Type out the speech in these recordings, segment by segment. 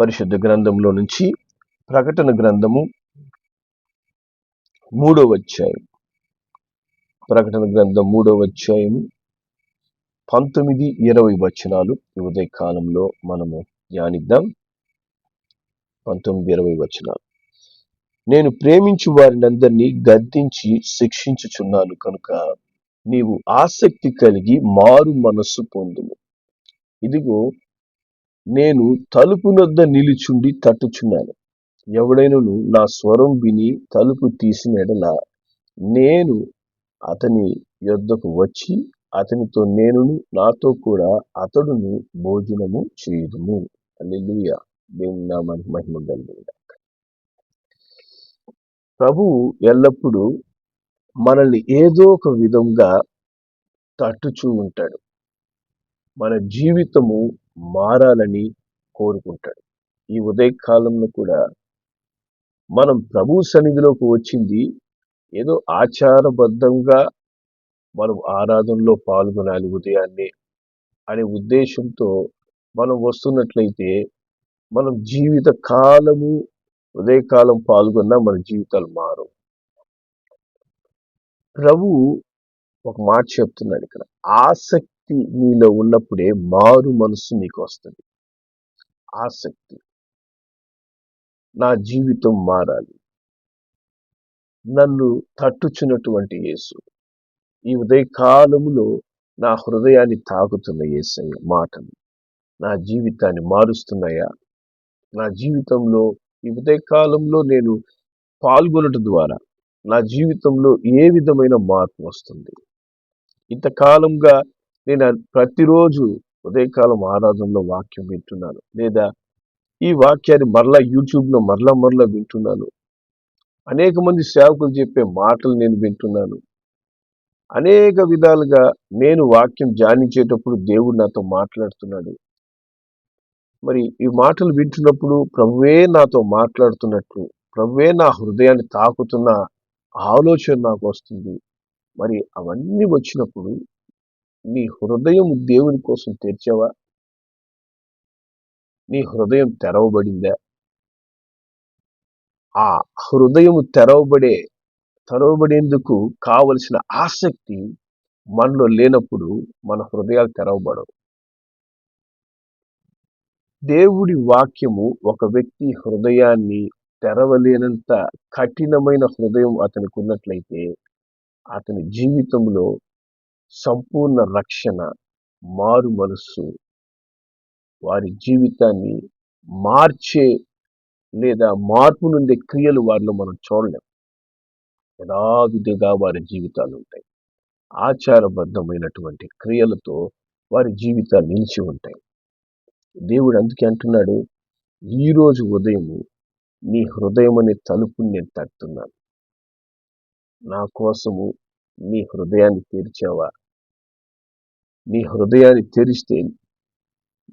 పరిశుద్ధ గ్రంథంలో నుంచి ప్రకటన గ్రంథము మూడవ అధ్యాయం ప్రకటన గ్రంథం మూడవ అధ్యాయం పంతొమ్మిది ఇరవై వచనాలు ఉదయ కాలంలో మనము ధ్యానిద్దాం. పంతొమ్మిది ఇరవై వచనాలు. నేను ప్రేమించు వారినందరినీ గద్దించి శిక్షించుచున్నాను కనుక నీవు ఆసక్తి కలిగి మారు మనస్సు పొందుము. ఇదిగో నేను తలుపునొద్ద నిలుచుండి తట్టుచున్నాను. ఎవడైనను నా స్వరం విని తలుపు తీసిన ఎడల నేను అతని యొద్దకు వచ్చి అతనితో నేనును నాతో కూడా అతడును భోజనము చేయుదుము. అల్లెలుయ దేవుని నామానికి మహిమ కలిగిందాక ప్రభువు ఎల్లప్పుడూ మనల్ని ఏదో ఒక విధంగా తట్టుచూ ఉంటాడు. మన జీవితము మారాలని కోరుకుంటాడు. ఈ ఉదయకాలంలో కూడా మనం ప్రభు సన్నిధిలోకి వచ్చింది ఏదో ఆచారబద్ధంగా మనం ఆరాధనలో పాల్గొనాలి ఉదయాన్నే అనే ఉద్దేశంతో మనం వస్తున్నట్లయితే మనం జీవిత కాలము ఉదయకాలం పాల్గొన్నా మన జీవితాలు మారు ప్రభు ఒక మాట చెప్తున్నాడు ఇక్కడ. ఆసక్తి నీలో ఉన్నప్పుడే మారు మనసు నీకు వస్తుంది ఆసక్తి నా జీవితం మారాలి. నన్ను తట్టుచున్నటువంటి యేసు. ఈ ఉదయకాలములో నా హృదయాన్ని తాకుతున్న ఏసయ్య మాటలు. నా జీవితాన్ని మారుస్తున్నాయా? నా జీవితంలో ఈ ఉదయకాలంలో నేను పాల్గొనటం ద్వారా నా జీవితంలో ఏ విధమైన మార్పు వస్తుంది? ఇంతకాలంగా నేను ప్రతిరోజు ఉదయకాలం ఆరాధనలో వాక్యం వింటున్నాను. లేదా ఈ వాక్యాన్ని మరలా యూట్యూబ్లో మరలా మరలా వింటున్నాను. అనేక మంది సేవకులు చెప్పే మాటలు నేను వింటున్నాను. అనేక విధాలుగా నేను వాక్యం ధ్యానించేటప్పుడు దేవుడు నాతో మాట్లాడుతున్నాడు. మరి ఈ మాటలు వింటున్నప్పుడు ప్రభువే నాతో మాట్లాడుతున్నట్లు ప్రభువే నా హృదయాన్ని తాకుతున్న ఆలోచన నాకు వస్తుంది. మరి అవన్నీ వచ్చినప్పుడు నీ హృదయం దేవుని కోసం తెరిచావా? నీ హృదయం తెరవబడిందా? ఆ హృదయం తెరవబడే తెరవబడేందుకు కావలసిన ఆసక్తి మనలో లేనప్పుడు మన హృదయాలు తెరవబడవు. దేవుడి వాక్యము ఒక వ్యక్తి హృదయాన్ని తెరవలేనంత కఠినమైన హృదయం అతనికి ఉన్నట్లయితే అతని జీవితంలో సంపూర్ణ రక్షణ మారు మనస్సు వారి జీవితాన్ని మార్చే లేదా మార్పు నుండి క్రియలు వారిలో మనం చూడలేం. యథావిధిగా వారి జీవితాలు ఉంటాయి. ఆచారబద్ధమైనటువంటి క్రియలతో వారి జీవితాలు నిలిచి ఉంటాయి. దేవుడు అందుకే అంటున్నాడు ఈరోజు ఉదయము నీ హృదయం అనే తలుపుని నేను తట్టున్నాను నా కోసము నీ హృదయాన్ని తెరిచావా? నీ హృదయాన్ని తెరిస్తే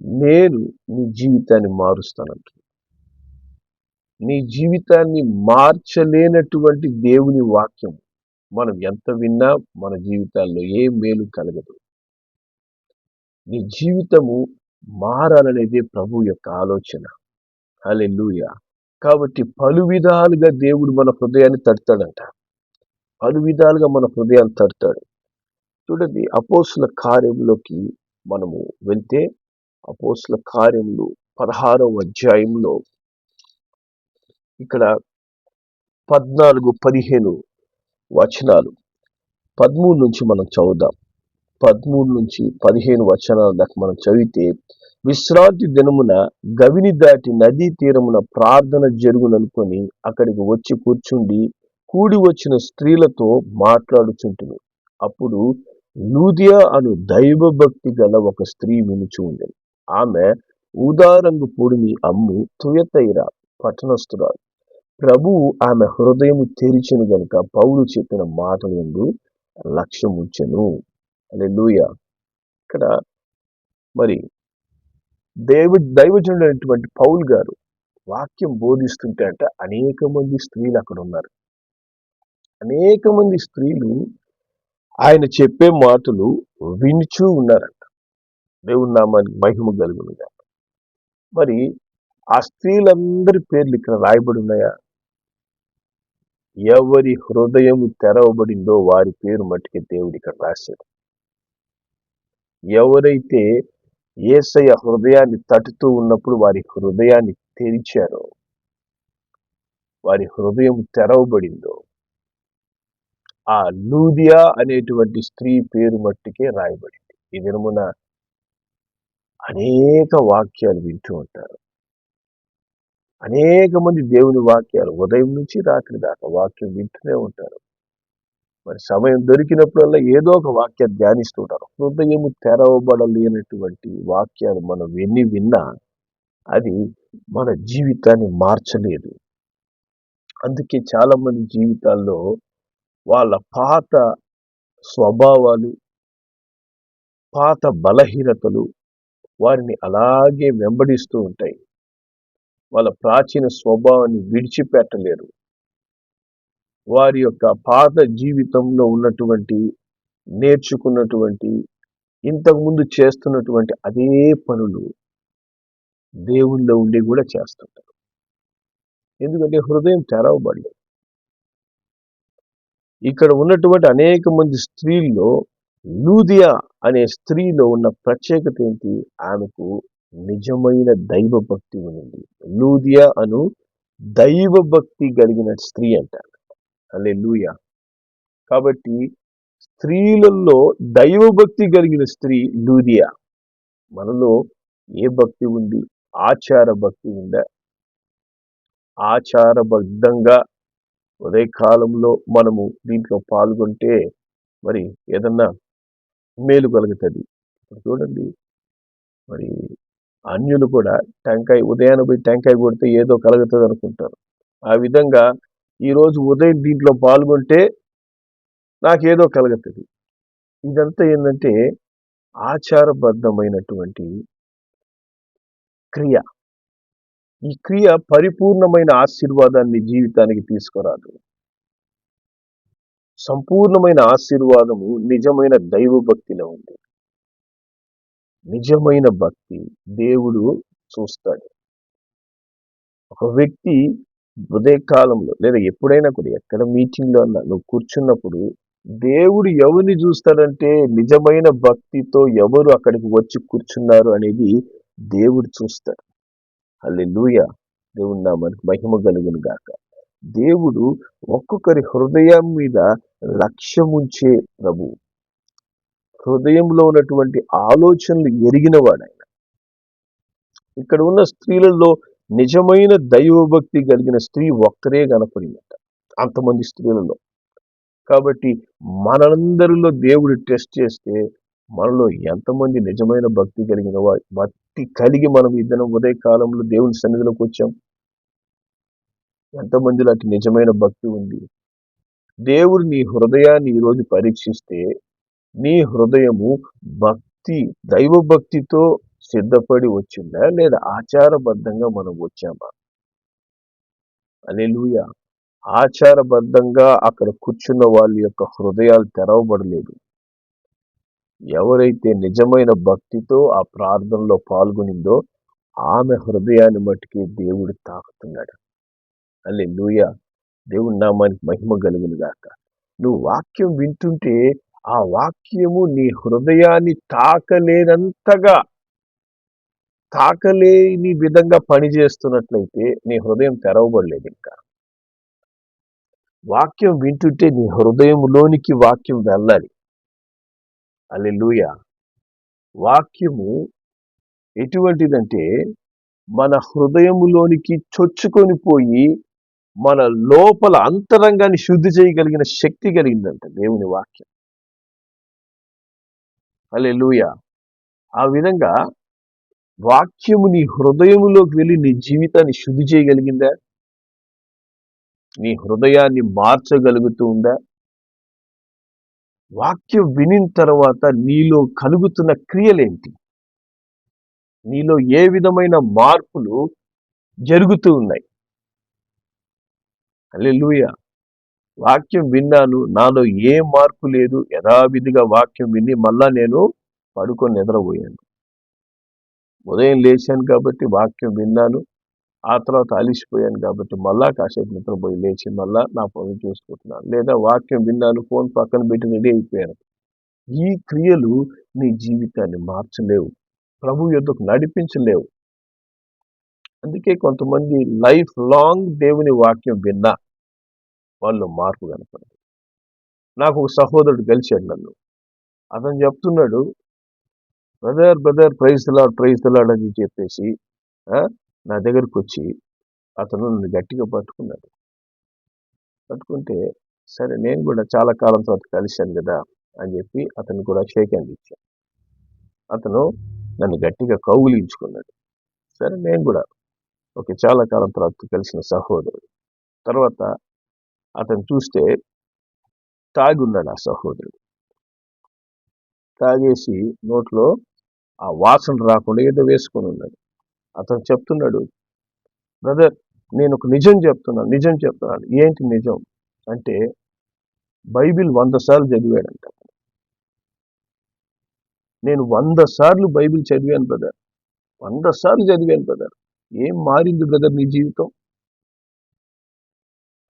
నేను నీ జీవితాన్ని మారుస్తానంటు నీ జీవితాన్ని మార్చలేనటువంటి దేవుని వాక్యం మనం ఎంత విన్నా మన జీవితాల్లో ఏ మేలు కలగదు. నీ జీవితము మారాలనేదే ప్రభు యొక్క ఆలోచన. హలెలుయ కాబట్టి పలు విధాలుగా దేవుడు మన హృదయాన్ని తడతాడంట. పలు విధాలుగా మన హృదయాన్ని తడతాడు. చూడండి అపోసుల కార్యంలోకి మనము వెళ్తే అపోసుల కార్యములు పదహారవ అధ్యాయంలో ఇక్కడ పద్నాలుగు పదిహేను వచనాలు. పదమూడు నుంచి మనం చదువుదాం. పదమూడు నుంచి పదిహేను వచనాల దాకా మనం చదివితే విశ్రాంతి దినమున గవిని దాటి నదీ తీరమున ప్రార్థన జరుగుననుకొని అక్కడికి వచ్చి కూర్చుండి కూడి వచ్చిన స్త్రీలతో మాట్లాడుచుంటుంది అప్పుడు లూదియా అను దైవభక్తి గల ఒక స్త్రీ వినుచు ఉండేది. ఆమె ఊదారంగు పొడిని అమ్ము తుయతైర పట్టణస్థురాలు. ప్రభువు ఆమె హృదయము తెరిచెను గనుక పౌలు చెప్పిన మాటల ఎందు లక్ష్యం ఉంచెను అనే లూయ ఇక్కడ మరి దైవ దైవజనుడైనటువంటి పౌల్ గారు వాక్యం బోధిస్తుంటే అంటే అనేక మంది స్త్రీలు అక్కడ ఉన్నారు. అనేక మంది స్త్రీలు ఆయన చెప్పే మాటలు వినిచూ ఉన్నారంట. దేవుని నామానికి మహిమ కలుగునుగా మరి ఆ స్త్రీలందరి పేర్లు ఇక్కడ రాయబడి ఉన్నాయా? ఎవరి హృదయం తెరవబడిందో వారి పేరు మట్టుకే దేవుడు ఇక్కడ రాశాడు. ఎవరైతే ఏసయ హృదయాన్ని తట్టుతూ ఉన్నప్పుడు వారి హృదయాన్ని తెరిచారో వారి హృదయం తెరవబడిందో ఆ లూదియా అనేటువంటి స్త్రీ పేరు మట్టుకే రాయబడింది. ఈ దినమున అనేక వాక్యాలు వింటూ ఉంటారు. అనేక మంది దేవుని వాక్యాలు ఉదయం నుంచి రాత్రి దాకా వాక్యం వింటూనే ఉంటారు. మరి సమయం దొరికినప్పుడల్లా ఏదో ఒక వాక్యం ధ్యానిస్తూ ఉంటారు. హృదయము తెరవబడలేనటువంటి వాక్యాలు మనం ఎన్ని విన్నా అది మన జీవితాన్ని మార్చలేదు. అందుకే చాలామంది జీవితాల్లో వాళ్ళ పాత స్వభావాలు పాత బలహీనతలు వారిని అలాగే వెంబడిస్తూ ఉంటాయి. వాళ్ళ ప్రాచీన స్వభావాన్ని విడిచిపెట్టలేరు. వారి యొక్క పాత జీవితంలో ఉన్నటువంటి నేర్చుకున్నటువంటి ఇంతకుముందు చేస్తున్నటువంటి అదే పనులు దేవుళ్ళో ఉండి కూడా చేస్తుంటారు. ఎందుకంటే హృదయం తెరవబడలేదు. ఇక్కడ ఉన్నటువంటి అనేక మంది స్త్రీల్లో లూదియా అనే స్త్రీలో ఉన్న ప్రత్యేకత ఏంటి? ఆమెకు నిజమైన దైవ భక్తి ఉంది లూదియా అను దైవ భక్తి కలిగిన స్త్రీ అంటారు అలే లూయా కాబట్టి స్త్రీలలో దైవ భక్తి కలిగిన స్త్రీ లూదియా. మనలో ఏ భక్తి ఉంది? ఆచార భక్తి ఉందా? ఆచారబద్ధంగా ఉదయకాలంలో మనము దీంట్లో పాల్గొంటే మరి ఏదన్నా మేలు కలుగుతుంది. చూడండి. మరి అన్యులు కూడా టెంకాయ ఉదయాన్నే పోయి టెంకాయ కొడితే ఏదో కలుగుతుంది అనుకుంటారు. ఆ విధంగా ఈరోజు ఉదయం దీంట్లో పాల్గొంటే నాకేదో కలుగుతుంది. ఇదంతా ఏంటంటే ఆచారబద్ధమైనటువంటి క్రియ. ఈ క్రియ పరిపూర్ణమైన ఆశీర్వాదాన్ని జీవితానికి తీసుకురాదు. సంపూర్ణమైన ఆశీర్వాదము నిజమైన దైవభక్తిలో ఉంది. నిజమైన భక్తి దేవుడు చూస్తాడు. ఒక వ్యక్తి ఉదయకాలంలో లేదా ఎప్పుడైనా కూడా ఎక్కడ మీటింగ్లో అన్నా నువ్వు కూర్చున్నప్పుడు దేవుడు ఎవరిని చూస్తాడంటే నిజమైన భక్తితో ఎవరు అక్కడికి వచ్చి కూర్చున్నారు అనేది దేవుడు చూస్తాడు. అల్లి లూయ దేవుడు నా మనకి మహిమ కలుగును గాక. దేవుడు ఒక్కొక్కరి హృదయం మీద లక్ష్యముంచే ప్రభు. హృదయంలో ఉన్నటువంటి ఆలోచనలు ఎరిగిన వాడు ఇక్కడ ఉన్న స్త్రీలలో నిజమైన దైవభక్తి కలిగిన స్త్రీ ఒక్కరే కనపడిందట అంతమంది స్త్రీలలో. కాబట్టి మనందరిలో దేవుడు టెస్ట్ చేస్తే మనలో ఎంతమంది నిజమైన భక్తి కలిగిన భక్తి కలిగి మనం ఇద్దరం ఉదయ కాలంలో దేవుని సన్నిధిలోకి వచ్చాం. ఎంతమందిలో అటు నిజమైన భక్తి ఉంది. దేవుడు నీ హృదయాన్ని ఈరోజు పరీక్షిస్తే నీ హృదయము భక్తి దైవ భక్తితో సిద్ధపడి వచ్చిందా? లేదా ఆచారబద్ధంగా మనం వచ్చామా? అలెలుయ ఆచారబద్ధంగా అక్కడ కూర్చున్న వాళ్ళ యొక్క హృదయాలు తెరవబడలేదు. ఎవరైతే నిజమైన భక్తితో ఆ ప్రార్థనలో పాల్గొనిందో ఆమె హృదయాన్ని మట్టుకి దేవుడు తాకుతున్నాడు. అల్లే లూయ దేవుడి నామానికి మహిమ కలుగునుగాక నువ్వు వాక్యం వింటుంటే ఆ వాక్యము నీ హృదయాన్ని తాకలేనంతగా తాకలేని విధంగా పనిచేస్తున్నట్లయితే నీ హృదయం తెరవబడలేదు ఇంకా. వాక్యం వింటుంటే నీ హృదయంలోనికి వాక్యం వెళ్ళాలి. అల్లెలుయ వాక్యము ఎటువంటిదంటే మన హృదయములోనికి చొచ్చుకొని పోయి మన లోపల అంతరంగాన్ని శుద్ధి చేయగలిగిన శక్తి కలిగిందంట దేవుని వాక్యం. అల్లెలుయ ఆ విధంగా వాక్యము నీ హృదయములోకి వెళ్ళి నీ జీవితాన్ని శుద్ధి చేయగలిగిందా? నీ హృదయాన్ని మార్చగలుగుతూ ఉందా? వాక్యం వినిన తర్వాత నీలో కలుగుతున్న క్రియలేంటి? నీలో ఏ విధమైన మార్పులు జరుగుతూ ఉన్నాయి? అల్లెలుయ వాక్యం విన్నాను నాలో ఏ మార్పు లేదు. యథావిధిగా వాక్యం విని మళ్ళా నేను పడుకొని నిద్రపోయాను. ఉదయం లేచాను కాబట్టి వాక్యం విన్నాను ఆ తర్వాత అలిసిపోయాను కాబట్టి మళ్ళా కాసేపు నిద్రపోయి లేచి మళ్ళా నా ఫోన్ చూసుకుంటున్నాను. లేదా వాక్యం విన్నాను ఫోన్ పక్కన పెట్టి రెడీ అయిపోయాను. ఈ క్రియలు నీ జీవితాన్ని మార్చలేవు. ప్రభు యుద్ధకు నడిపించలేవు. అందుకే కొంతమంది లైఫ్ లాంగ్ దేవుని వాక్యం విన్నా వాళ్ళు మార్పు కనపడదు నాకు ఒక సహోదరుడు కలిశాడు నన్ను. అతను చెప్తున్నాడు brother brother praise Lord praise Lord అని చెప్పేసి నా దగ్గరకు వచ్చి అతను నన్ను గట్టిగా పట్టుకున్నాడు. పట్టుకుంటే సరే నేను కూడా చాలా కాలం తర్వాత కలిశాను కదా అని చెప్పి అతను కూడా షేక్ హ్యాండ్ ఇచ్చాను అతను నన్ను గట్టిగా కౌగులించుకున్నాడు. సరే నేను కూడా ఓకే చాలా కాలం తర్వాత కలిసిన సహోదరుడు. తర్వాత అతను చూస్తే తాగున్నాడు ఆ సహోదరుడు. తాగేసి నోట్లో ఆ వాసన రాకుండా ఏదో వేసుకొని ఉన్నాడు. అతను చెప్తున్నాడు బ్రదర్ నేను ఒక నిజం చెప్తున్నాను నిజం చెప్తున్నాను. ఏంటి నిజం? అంటే బైబిల్ వంద సార్లు చదివాడంట. నేను వంద సార్లు బైబిల్ చదివాను బ్రదర్. వంద సార్లు చదివాను బ్రదర్. ఏం మారింది బ్రదర్ నీ జీవితం?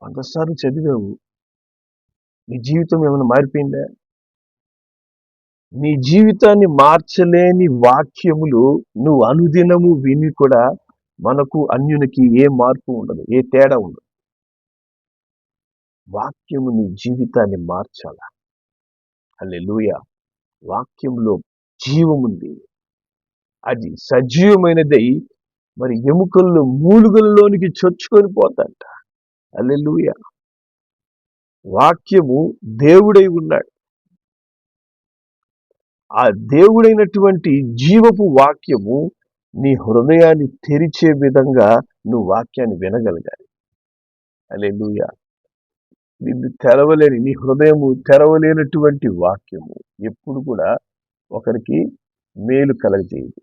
వంద సార్లు చదివావు. నీ జీవితం ఏమైనా మారిపోయిందా? నీ జీవితాన్ని మార్చలేని వాక్యములు నువ్వు అనుదినము విని కూడా మనకు అన్యునికి ఏ మార్పు ఉండదు ఏ తేడా ఉండదు. వాక్యము నీ జీవితాన్ని మార్చాల? అల్లెలూయ వాక్యంలో జీవముంది అది సజీవమైనదై మరి ఎముకల్లో మూలుగల్లోనికి చొచ్చుకొని పోతాంట. అల్లెలూయ వాక్యము దేవుడై ఉన్నాడు. ఆ దేవుడైనటువంటి జీవపు వాక్యము నీ హృదయాన్ని తెరిచే విధంగా నువ్వు వాక్యాన్ని వినగలగాలి. అలెలుయ నిన్ను తెరవలేని నీ హృదయము తెరవలేనటువంటి వాక్యము ఎప్పుడు కూడా ఒకరికి మేలు కలగజేయదు.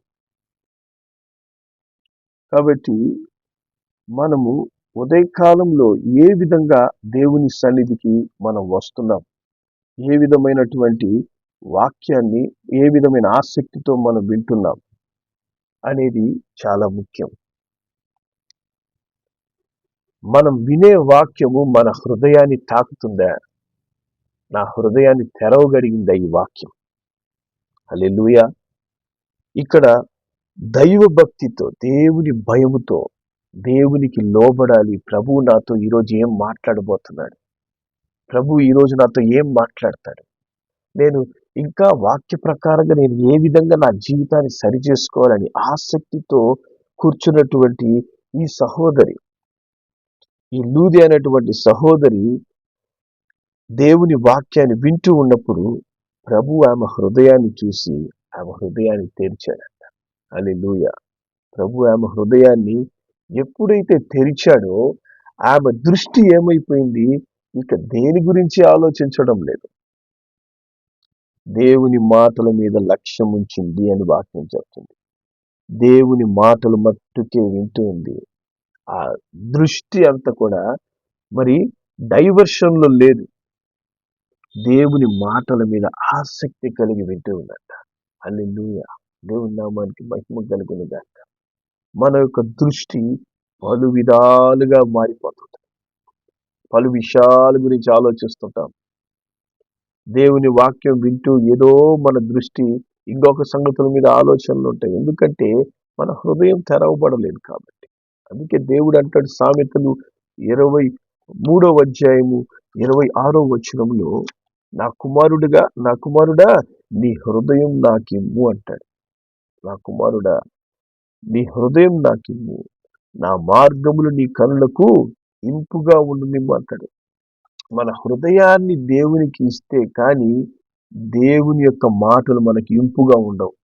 కాబట్టి మనము ఉదయకాలంలో ఏ విధంగా దేవుని సన్నిధికి మనం వస్తున్నాం? ఏ విధమైనటువంటి వాక్యాన్ని ఏ విధమైన ఆసక్తితో మనం వింటున్నాం అనేది చాలా ముఖ్యం. మనం వినే వాక్యము మన హృదయాన్ని తాకుతుందా? నా హృదయాన్ని తెరవగలిగిందా ఈ వాక్యం? అలెలుయ ఇక్కడ దైవభక్తితో దేవుని భయముతో దేవునికి లోబడాలి. ప్రభువు నాతో ఈరోజు ఏం మాట్లాడబోతున్నాడు? ప్రభు ఈరోజు నాతో ఏం మాట్లాడతాడు? నేను ఇంకా వాక్య ప్రకారంగా నేను ఏ విధంగా నా జీవితాన్ని సరి చేసుకోవాలని ఆసక్తితో కూర్చున్నటువంటి ఈ సహోదరి ఈ లూది అనేటువంటి సహోదరి దేవుని వాక్యాన్ని వింటూ ఉన్నప్పుడు ప్రభు ఆమె హృదయాన్ని చూసి ఆమె హృదయాన్ని తెరిచాడంట. అని లూయ ప్రభు ఆమె హృదయాన్ని ఎప్పుడైతే తెరిచాడో ఆమె దృష్టి ఏమైపోయింది? ఇక దేని గురించి ఆలోచించడం లేదు. దేవుని మాటల మీద లక్ష్యం ఉంచింది అని వాక్యం చెప్తుంది. దేవుని మాటలు మట్టుకే వింటూ ఉంది. ఆ దృష్టి అంతా కూడా మరి డైవర్షన్లో లేదు. దేవుని మాటల మీద ఆసక్తి కలిగి వింటూ ఉందంట. లూయ దేవుని నామానికి మహిమ కలుగునుగాక మన యొక్క దృష్టి పలు విధాలుగా మారిపోతుంది పలు విషయాల గురించి ఆలోచిస్తుంటాం. దేవుని వాక్యం వింటూ ఏదో మన దృష్టి ఇంకొక సంగతుల మీద ఆలోచనలు ఉంటాయి. ఎందుకంటే మన హృదయం తెరవబడలేదు కాబట్టి. అందుకే దేవుడు అంటాడు సామెతలు ఇరవై మూడవ అధ్యాయము ఇరవై ఆరో వచనంలో నా కుమారుడుగా నా కుమారుడా నీ హృదయం నాకిమ్ము అంటాడు. నా కుమారుడా నీ హృదయం నాకిమ్ము. నా మార్గములు నీ కనులకు ఇంపుగా ఉండు అంటాడు. మన హృదయాన్ని దేవునికి ఇస్తే కానీ దేవుని యొక్క మాటలు మనకి ఇంపుగా ఉండవు.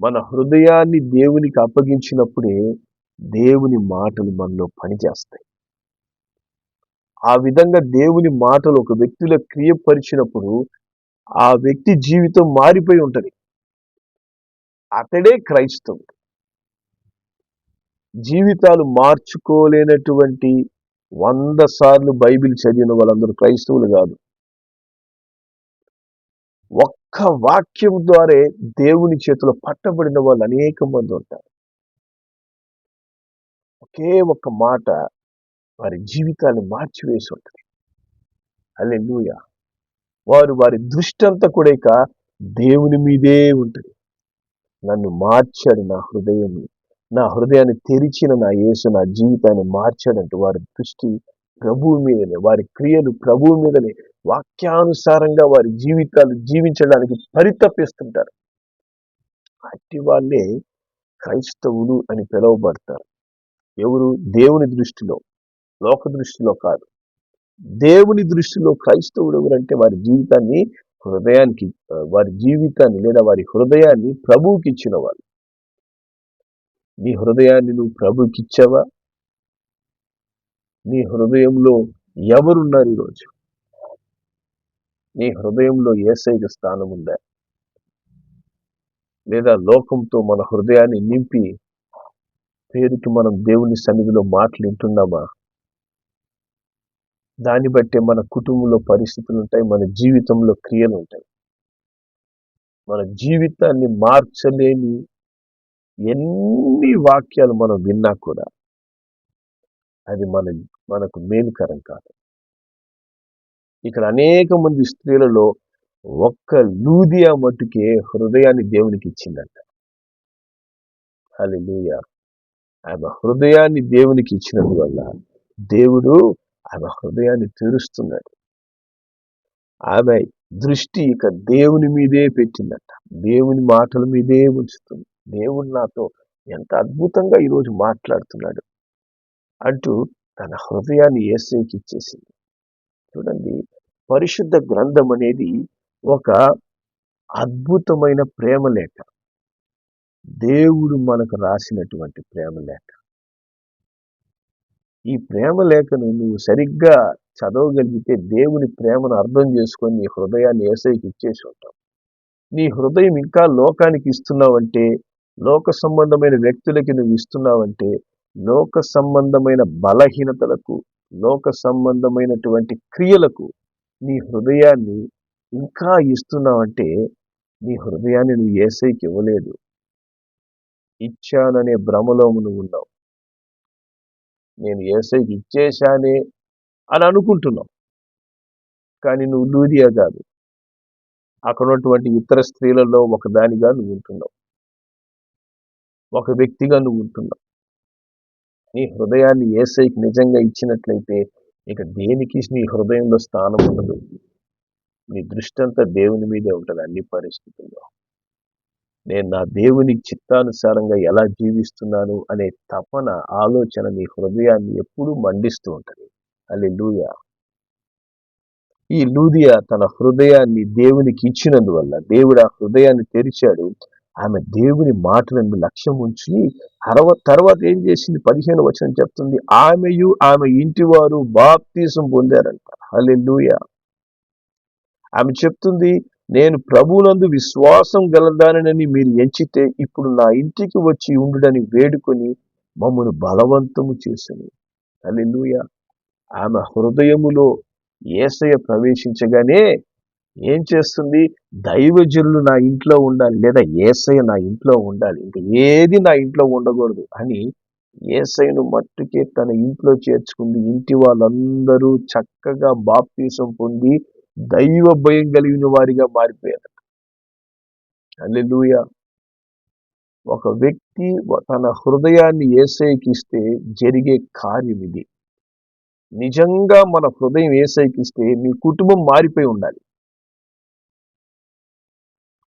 మన హృదయాన్ని దేవునికి అప్పగించినప్పుడే దేవుని మాటలు మనలో పనిచేస్తాయి. ఆ విధంగా దేవుని మాటలు ఒక వ్యక్తిలో క్రియపరిచినప్పుడు ఆ వ్యక్తి జీవితం మారిపోయి ఉంటుంది. అతడే క్రైస్తవుడు. జీవితాలు మార్చుకోలేనటువంటి వంద సార్లు బైబిల్ చదివిన వాళ్ళందరూ క్రైస్తవులు కాదు. ఒక్క వాక్యం ద్వారా దేవుని చేతిలో పట్టబడిన వాళ్ళు అనేక మంది ఉంటారు. ఒకే ఒక్క మాట వారి జీవితాన్ని మార్చివేసి ఉంటుంది. అల్లెలుయ వారు వారి దృష్టి అంతా కూడా ఇక దేవుని మీదే ఉంటుంది. నన్ను మార్చాడు నా హృదయం నా హృదయాన్ని తెరిచిన నా యేసు నా జీవితాన్ని మార్చాడంటూ వారి దృష్టి ప్రభువు మీదనే వారి క్రియలు ప్రభువు మీదనే వాక్యానుసారంగా వారి జీవితాలు జీవించడానికి పరితపిస్తుంటారు. అట్టి వాళ్ళే క్రైస్తవులు అని పిలువబడతారు. ఎవరు? దేవుని దృష్టిలో లోక దృష్టిలో కాదు. దేవుని దృష్టిలో క్రైస్తవుడు ఎవరంటే వారి జీవితాన్ని హృదయానికి వారి జీవితాన్ని లేదా వారి హృదయాన్ని ప్రభువుకి ఇచ్చిన వాళ్ళు నీ హృదయాన్ని నువ్వు ప్రభుకిచ్చావా? నీ హృదయంలో ఎవరున్నారు ఈరోజు? నీ హృదయంలో ఏసైకి స్థానం ఉందా లేదా లోకంతో మన హృదయాన్ని నింపి పేరుకి మనం దేవుని సన్నిధిలో మాటలు వింటున్నామా? దాన్ని బట్టే మన కుటుంబంలో పరిస్థితులు ఉంటాయి మన జీవితంలో క్రియలు ఉంటాయి మన జీవితాన్ని మార్చలేని ఎన్ని వాక్యాలు మనం విన్నా కూడా అది మన మనకు మేలుకరం కాదు. ఇక్కడ అనేక మంది స్త్రీలలో ఒక్క లూదియా మట్టుకే హృదయాన్ని దేవునికి ఇచ్చిందంట. లూయా ఆమె హృదయాన్ని దేవునికి ఇచ్చినందువల్ల దేవుడు ఆమె హృదయాన్ని తెరుస్తున్నాడు. ఆమె దృష్టి ఇక దేవుని మీదే పెట్టిందట. దేవుని మాటల మీదే ఉంచుతుంది. దేవుడు నాతో ఎంత అద్భుతంగా ఈరోజు మాట్లాడుతున్నాడు అంటూ తన హృదయాన్ని ఏసైకి ఇచ్చేసింది. చూడండి పరిశుద్ధ గ్రంథం అనేది ఒక అద్భుతమైన ప్రేమ లేఖ. దేవుడు మనకు రాసినటువంటి ప్రేమ లేఖ. ఈ ప్రేమ లేఖను నువ్వు సరిగ్గా చదవగలిగితే దేవుని ప్రేమను అర్థం చేసుకొని నీ హృదయాన్ని ఏసైకి ఇచ్చేసి ఉంటావు. నీ హృదయం ఇంకా లోకానికి ఇస్తున్నావంటే లోక సంబంధమైన వ్యక్తులకి నువ్వు ఇస్తున్నావంటే లోక సంబంధమైన బలహీనతలకు లోక సంబంధమైనటువంటి క్రియలకు నీ హృదయాన్ని ఇంకా ఇస్తున్నావంటే నీ హృదయాన్ని నువ్వు ఏసైకి ఇవ్వలేదు. ఇచ్చాననే భ్రమలో నువ్వు ఉన్నావు. నేను ఏసైకి ఇచ్చేశానే అని అనుకుంటున్నావు. కానీ నువ్వు లూదియా కాదు. అక్కడ ఉన్నటువంటి ఇతర స్త్రీలలో ఒకదానిగా నువ్వు ఉంటున్నావు. ఒక వ్యక్తిగా నువ్వు ఉంటున్నావు. నీ హృదయాన్ని ఏసైకి నిజంగా ఇచ్చినట్లయితే ఇక దేనికి నీ హృదయంలో స్థానం ఉండదు. నీ దృష్టి అంతా దేవుని మీదే ఉంటుంది అన్ని పరిస్థితుల్లో. నేను నా దేవుని చిత్తానుసారంగా ఎలా జీవిస్తున్నాను అనే తపన ఆలోచన నీ హృదయాన్ని ఎప్పుడూ మండిస్తూ ఉంటుంది. అది లూయా ఈ లూదియా తన హృదయాన్ని దేవునికి ఇచ్చినందువల్ల దేవుడు ఆ హృదయాన్ని తెరిచాడు. ఆమె దేవుని మాటలను లక్ష్యం ఉంచి అరవ తర్వాత ఏం చేసింది? పదిహేను వచనం చెప్తుంది. ఆమెయు ఆమె ఇంటి వారు బాప్తీసం పొందారంట. హలెల్లుయ. ఆమె చెప్తుంది నేను ప్రభునందు విశ్వాసం గలదానని మీరు ఎంచితే ఇప్పుడు నా ఇంటికి వచ్చి ఉండుడని వేడుకొని మమ్మను బలవంతము చేసను. హలెలుయ ఆమె హృదయములో ఏసయ ప్రవేశించగానే ఏం చేస్తుంది? దైవజనులు నా ఇంట్లో ఉండాలి లేదా ఏసయ నా ఇంట్లో ఉండాలి. ఇంకా ఏది నా ఇంట్లో ఉండకూడదు అని ఏసైను మట్టుకే తన ఇంట్లో చేర్చుకుంది. ఇంటి వాళ్ళందరూ చక్కగా బాప్తీసం పొంది దైవ భయం కలిగిన వారిగా మారిపోయారు అల్లెలుయ ఒక వ్యక్తి తన హృదయాన్ని ఏసైకిస్తే జరిగే కార్యం ఇది నిజంగా మన హృదయం ఏసైకిస్తే మీ కుటుంబం మారిపోయి ఉండాలి.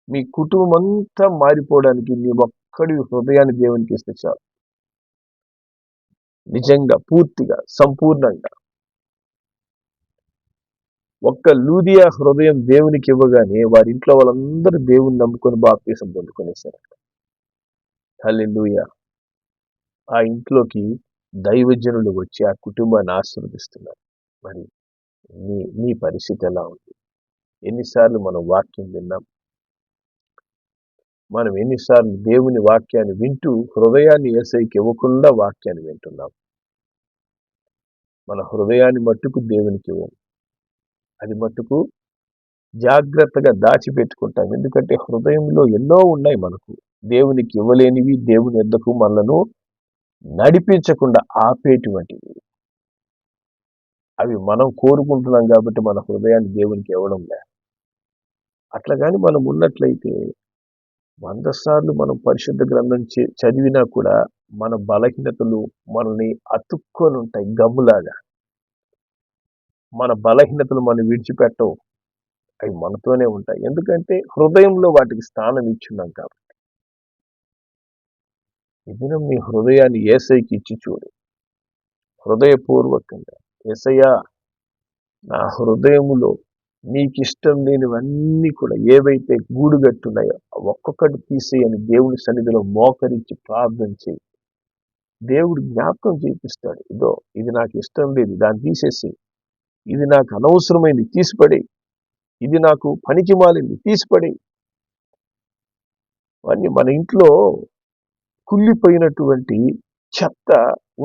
మీ కుటుంబం అంతా మారిపోవడానికి నీ ఒక్కడి హృదయాన్ని దేవునికి ఇస్తే చాలు. నిజంగా పూర్తిగా సంపూర్ణంగా. ఒక్క లూదియా హృదయం దేవునికి ఇవ్వగానే వారి ఇంట్లో వాళ్ళందరూ దేవుని నమ్ముకొని బాప్తీసం పొందుకునేసారట తల్లి లూయ ఆ ఇంట్లోకి దైవజనులు వచ్చి ఆ కుటుంబాన్ని ఆశీర్వదిస్తున్నారు. మరి నీ నీ పరిస్థితి ఎలా ఉంది? ఎన్నిసార్లు మనం వాక్యం విన్నాం? మనం ఎన్నిసార్లు దేవుని వాక్యాన్ని వింటూ హృదయాన్ని ఏసైకి ఇవ్వకుండా వాక్యాన్ని వింటున్నాం. మన హృదయాన్ని మట్టుకు దేవునికి ఇవ్వం. అది మట్టుకు జాగ్రత్తగా దాచిపెట్టుకుంటాం. ఎందుకంటే హృదయంలో ఎన్నో ఉన్నాయి మనకు. దేవునికి ఇవ్వలేనివి దేవుని ఎద్దకు మనలను నడిపించకుండా ఆపేటువంటివి. అవి మనం కోరుకుంటున్నాం కాబట్టి మన హృదయాన్ని దేవునికి ఇవ్వడం లే. అట్లా కానీ మనం ఉన్నట్లయితే వంద సార్లు మనం పరిశుద్ధ గ్రంథం చే- చదివినా కూడా మన బలహీనతలు మనల్ని అతుక్కొని ఉంటాయి గమ్ములాగా. మన బలహీనతలు మనం విడిచిపెట్టవు. అవి మనతోనే ఉంటాయి. ఎందుకంటే హృదయంలో వాటికి స్థానం ఇచ్చున్నాం కాబట్టి. ఇదిన మీ హృదయాన్ని ఏసైకి ఇచ్చి చూడు. హృదయపూర్వకంగా. ఏసయ్యా నా హృదయములో నీకు ఇష్టం లేనివన్నీ కూడా ఏవైతే గూడుగట్టున్నాయో ఆ ఒక్కొక్కటి తీసేయని దేవుడి సన్నిధిలో మోకరించి ప్రార్థన చేయి. దేవుడు జ్ఞాపకం చేపిస్తాడు ఇదో ఇది నాకు ఇష్టం లేదు దాన్ని తీసేసి ఇది నాకు అనవసరమైంది తీసిపడి ఇది నాకు పనికి మాలింది తీసిపడి అవన్నీ మన ఇంట్లో కుళ్ళిపోయినటువంటి చెత్త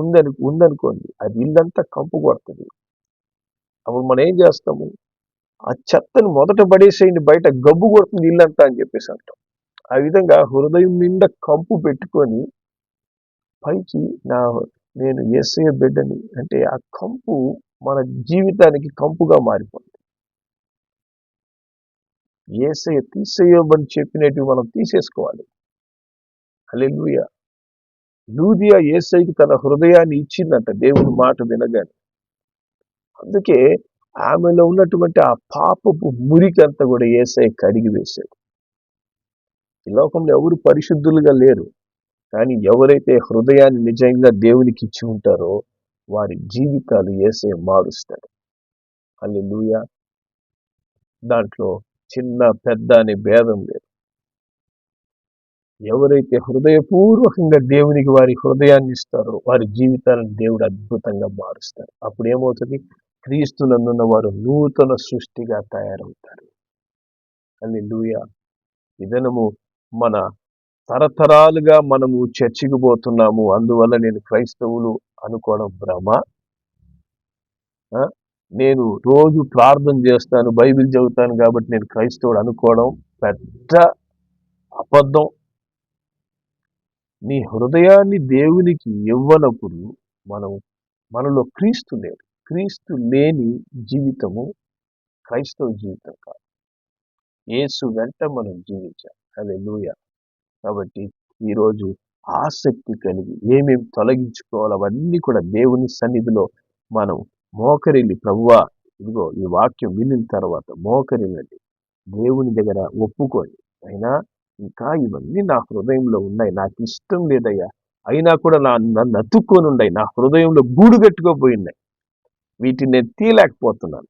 ఉందని ఉందనుకోండి అది ఇల్లంతా కంపు కొడుతుంది. అప్పుడు మనం ఏం చేస్తాము? ఆ చెత్తను మొదట పడేసేయండి బయట గబ్బు కొడుతుంది ఇల్లంతా అని చెప్పేసి అంటాం. ఆ విధంగా హృదయం నిండా కంపు పెట్టుకొని పైకి నా నేను ఎస్ఏ బిడ్డని అంటే ఆ కంపు మన జీవితానికి కంపుగా మారిపోతుంది. ఏసయ తీసేయమని చెప్పినట్టు మనం తీసేసుకోవాలి. హల్లెలూయ. లూదియా ఏసైకి తన హృదయాన్ని ఇచ్చిందంట దేవుని మాట వినగానే. అందుకే ఆమెలో ఉన్నటువంటి ఆ పాపపు మురికి అంతా కూడా ఏసై కడిగి వేశాడు. ఈ లోకంలో ఎవరు పరిశుద్ధులుగా లేరు. కానీ ఎవరైతే హృదయాన్ని నిజంగా దేవునికి ఇచ్చి ఉంటారో వారి జీవితాలు ఏసై మారుస్తాడు. హల్లెలూయా. దాంట్లో చిన్న పెద్ద అనే భేదం లేదు. ఎవరైతే హృదయపూర్వకంగా దేవునికి వారి హృదయాన్ని ఇస్తారో వారి జీవితాలను దేవుడు అద్భుతంగా మారుస్తారు అప్పుడు ఏమవుతుంది క్రీస్తునందున్న వారు నూతన సృష్టిగా తయారవుతారు. అని లూయ ఇదనము మన తరతరాలుగా మనము చర్చికి పోతున్నాము అందువల్ల నేను క్రైస్తవులు అనుకోవడం భ్రమ. నేను రోజు ప్రార్థన చేస్తాను బైబిల్ చదువుతాను కాబట్టి నేను క్రైస్తవుడు అనుకోవడం పెద్ద అబద్ధం. నీ హృదయాన్ని దేవునికి ఇవ్వనప్పుడు మనం మనలో క్రీస్తు లేడు క్రీస్తు లేని జీవితము క్రైస్తవ జీవితం కాదు. యేసు వెంట మనం జీవించాలి. అదే లూయ కాబట్టి ఈరోజు ఆసక్తి కలిగి ఏమేమి తొలగించుకోవాలో అవన్నీ కూడా దేవుని సన్నిధిలో మనం మోకరిల్లి ప్రభువా ఇదిగో ఈ వాక్యం వినిన తర్వాత మోకరిల్లండి. దేవుని దగ్గర ఒప్పుకోండి. అయినా ఇంకా ఇవన్నీ నా హృదయంలో ఉన్నాయి. నాకు ఇష్టం లేదయ్యా. అయినా కూడా నా నన్ను అతుక్కొని ఉన్నాయి. నా హృదయంలో గూడు కట్టుకోపోయినాయి వీటిని నేను తీయలేకపోతున్నాను.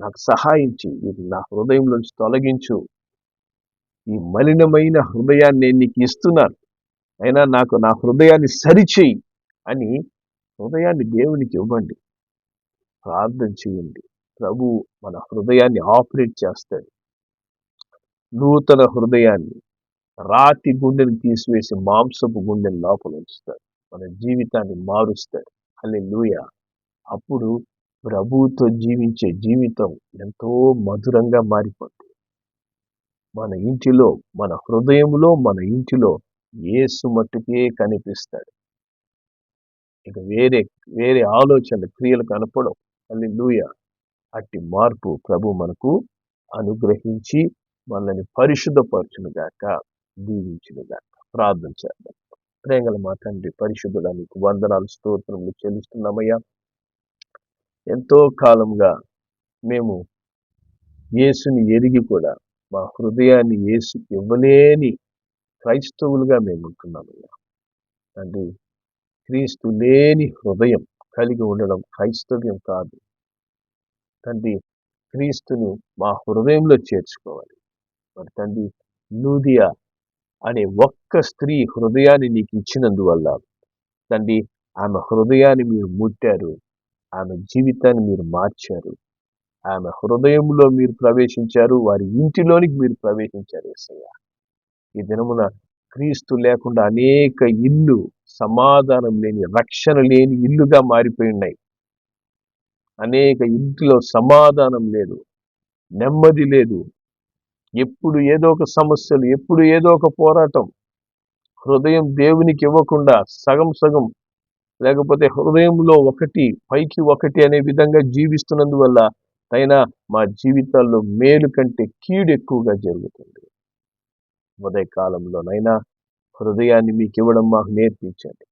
నాకు సహాయించి వీటిని నా హృదయంలోంచి తొలగించు. ఈ మలినమైన హృదయాన్ని నేను నీకు ఇస్తున్నాను. అయినా నాకు నా హృదయాన్ని సరిచేయి అని హృదయాన్ని దేవునికి ఇవ్వండి. ప్రార్థన చేయండి ప్రభు మన హృదయాన్ని ఆపరేట్ చేస్తాడు. నూతన హృదయాన్ని రాతి గుండెని తీసివేసి మాంసపు గుండెని లోపల ఉంచుతాడు. మన జీవితాన్ని మారుస్తాడు. లూయ అప్పుడు ప్రభువుతో జీవించే జీవితం ఎంతో మధురంగా మారిపోతుంది మన ఇంటిలో మన హృదయంలో మన ఇంటిలో యేసు మట్టుకే కనిపిస్తాడు. ఇక వేరే వేరే ఆలోచనలు క్రియలు కనపడం అల్లి అట్టి మార్పు ప్రభు మనకు అనుగ్రహించి మనల్ని పరిశుద్ధపరచును గాక దీవించును గాక ప్రార్థన చేద్దాం. ప్రేంగల మా తండ్రి పరిశుద్ధుడానికి వందనాలు స్తోత్రములు చెల్లిస్తున్నామయ్యా. ఎంతో కాలంగా మేము యేసుని ఎరిగి కూడా మా హృదయాన్ని యేసు ఇవ్వలేని క్రైస్తవులుగా మేము ఉంటున్నామయ్యా. అంటే క్రీస్తు లేని హృదయం కలిగి ఉండడం క్రైస్తవ్యం కాదు. తండ్రి క్రీస్తును మా హృదయంలో చేర్చుకోవాలి. మరి తండ్రి లూదియా అనే ఒక్క స్త్రీ హృదయాన్ని నీకు ఇచ్చినందువల్ల తండ్రి ఆమె హృదయాన్ని మీరు ముట్టారు. ఆమె జీవితాన్ని మీరు మార్చారు. ఆమె హృదయంలో మీరు ప్రవేశించారు. వారి ఇంటిలోనికి మీరు ప్రవేశించారు ఏసయ్య. ఈ దినమున క్రీస్తు లేకుండా అనేక ఇల్లు సమాధానం లేని రక్షణ లేని ఇల్లుగా మారిపోయి ఉన్నాయి. అనేక ఇంటిలో సమాధానం లేదు నెమ్మది లేదు. ఎప్పుడు ఏదో ఒక సమస్యలు ఎప్పుడు ఏదో ఒక పోరాటం. హృదయం దేవునికి ఇవ్వకుండా సగం సగం లేకపోతే హృదయంలో ఒకటి పైకి ఒకటి అనే విధంగా జీవిస్తున్నందువల్ల అయినా మా జీవితాల్లో మేలు కంటే కీడు ఎక్కువగా జరుగుతుంది. ఉదయ కాలంలోనైనా హృదయాన్ని మీకు ఇవ్వడం మాకు నేర్పించండి.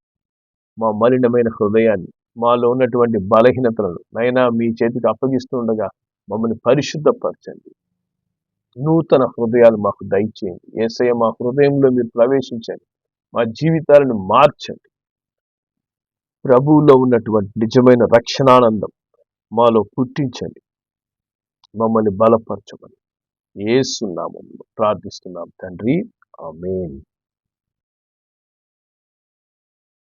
మా మలినమైన హృదయాన్ని మాలో ఉన్నటువంటి బలహీనతలను నైనా మీ చేతికి అప్పగిస్తుండగా మమ్మల్ని పరిశుద్ధపరచండి. నూతన హృదయాలు మాకు దయచేయండి. ఏసయ మా హృదయంలో మీరు ప్రవేశించండి. మా జీవితాలను మార్చండి. ప్రభువులో ఉన్నటువంటి నిజమైన రక్షణానందం మాలో పుట్టించండి. మమ్మల్ని బలపరచమని. ఏసునామం ప్రార్థిస్తున్నాం తండ్రి. ఆమెన్.